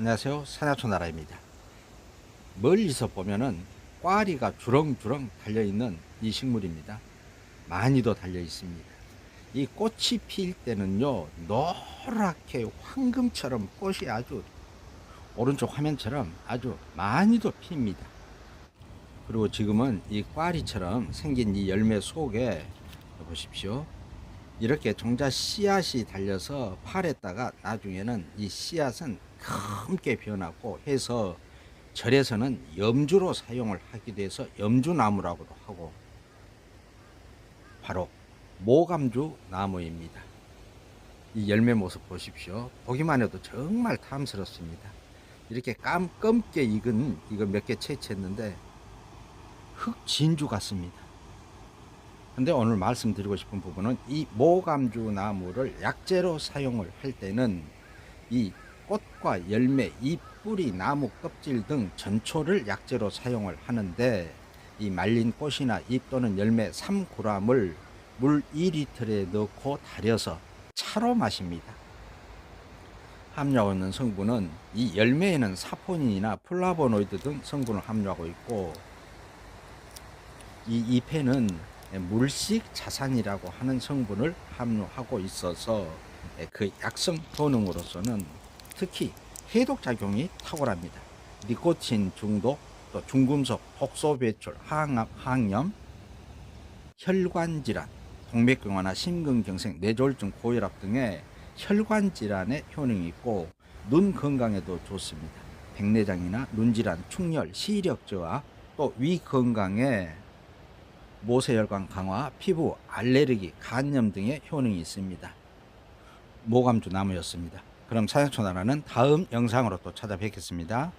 안녕하세요. 산야초나라입니다. 멀리서 보면은 꽈리가 주렁주렁 달려있는 이 식물입니다. 많이도 달려 있습니다. 이 꽃이 필 때는요, 노랗게 황금처럼 꽃이 아주 오른쪽 화면처럼 아주 많이도 핍니다. 그리고 지금은 이 꽈리처럼 생긴 이 열매 속에 보십시오. 이렇게 종자 씨앗이 달려서 팔에다가 나중에는 이 씨앗은 크게 변하고 해서 절에서는 염주로 사용을 하기도 해서 염주나무라고도 하고 바로 모감주 나무입니다. 이 열매 모습 보십시오. 보기만 해도 정말 탐스럽습니다. 이렇게 깜깜게 익은 이거 몇 개 채취했는데 흑 진주 같습니다. 근데 오늘 말씀드리고 싶은 부분은 이 모감주 나무를 약재로 사용을 할 때는 이 꽃과 열매, 잎, 뿌리, 나무 껍질 등 전초를 약재로 사용을 하는데 이 말린 꽃이나 잎 또는 열매 3g을 물 2리터에 넣고 달여서 차로 마십니다. 함유하고 있는 성분은 이 열매에는 사포닌이나 플라보노이드 등 성분을 함유하고 있고 이 잎에는 물식 자산이라고 하는 성분을 함유하고 있어서 그 약성 효능으로서는 특히 해독 작용이 탁월합니다. 니코틴 중독, 또 중금속, 독소 배출, 항암, 혈관 질환, 동맥경화나 심근경색, 뇌졸중, 고혈압 등의 혈관 질환에 효능이 있고 눈 건강에도 좋습니다. 백내장이나 눈 질환, 충혈, 시력 저하, 또 위 건강에 모세혈관 강화, 피부 알레르기, 간염 등의 효능이 있습니다. 모감주 나무였습니다. 그럼 사양초나라는 다음 영상으로 또 찾아뵙겠습니다.